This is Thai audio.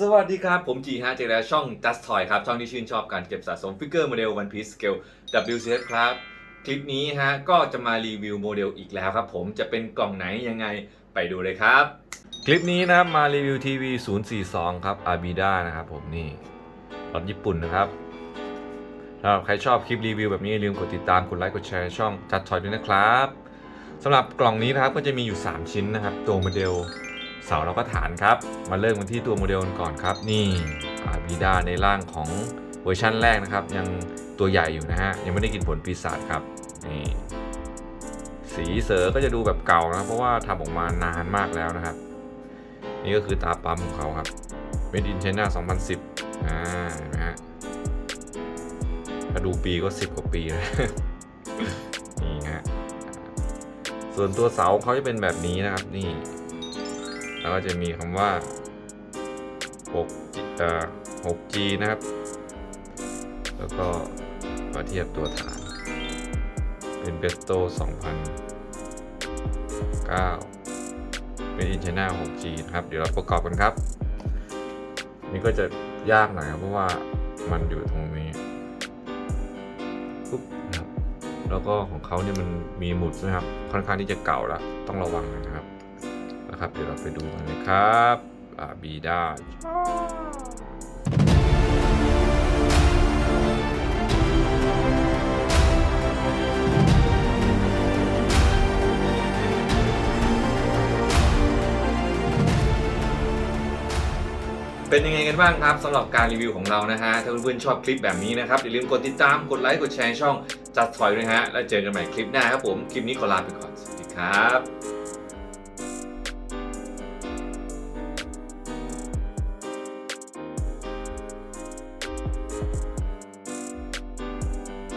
สวัสดีครับ ผมจีฮะเจอแล้วช่อง Just Toy ครับ ช่องที่ชื่นชอบการเก็บสะสมฟิกเกอร์โมเดล One Piece Scale WCS ครับ คลิปนี้ฮะ ก็จะมารีวิวโมเดลอีกแล้วครับผมจะเป็นกล่องไหนยังไงไปดูเลยครับ คลิปนี้นะครับ มารีวิวทีวี042 ครับ Abida นะครับผมนี่รถญี่ปุ่นนะครับสำหรับใครชอบคลิปรีวิวแบบนี้อย่าลืมกดติดตามกดไลค์กดแชร์ช่อง Just Toy ด้วยนะครับสำหรับกล่องนี้นะครับก็จะมีอยู่ 3 ชิ้นนะครับตัวโมเดล เสาแล้วก็ฐานครับ มาเริ่มกันที่ตัวโมเดลกันก่อนครับ นี่บีดาในร่างของเวอร์ชั่นแรกนะครับ ยังตัวใหญ่อยู่นะฮะ ยังไม่ได้กินผลปีศาจครับนี่สีเสือก็จะดูแบบเก่านะเพราะว่าทำออกมานานมากแล้วนะครับ นี่ก็คือตาปั๊มของเขาครับ Made in China 2010 อ่านไหมฮะถ้าดูปีก็ 10 กว่าปีแล้วนี่ฮะส่วนตัวเสาเขาจะเป็นแบบนี้นะครับนี่ แล้วก็จะมีคำว่า 6G เอ่อ 6G นะครับ แล้วก็มาเทียบตัวฐาน เป็นเบสโต2009 เป็นอินเชน่า 6G นะครับ เดี๋ยวเราประกอบกันครับ นี่ก็จะยากหน่อยครับ เพราะว่ามันอยู่ตรงนี้ปุ๊บนะครับ แล้วก็ของเขาเนี่ยมันมีหมุดนะครับ ค่อนข้างที่จะเก่าแล้ว ต้องระวังนะครับ นะครับ เดี๋ยวเราไปดูกันเลยครับบีด้าเป็นยังไงกันบ้างครับสำหรับการรีวิวของเรานะฮะ ถ้าเพื่อนๆชอบคลิปแบบนี้นะครับ อย่าลืมกดติดตาม กดไลค์ กดแชร์ช่องจัดถอยด้วยฮะ แล้วเจอกันใหม่คลิปหน้าครับผม คลิปนี้ขอลาไปก่อน สวัสดีครับ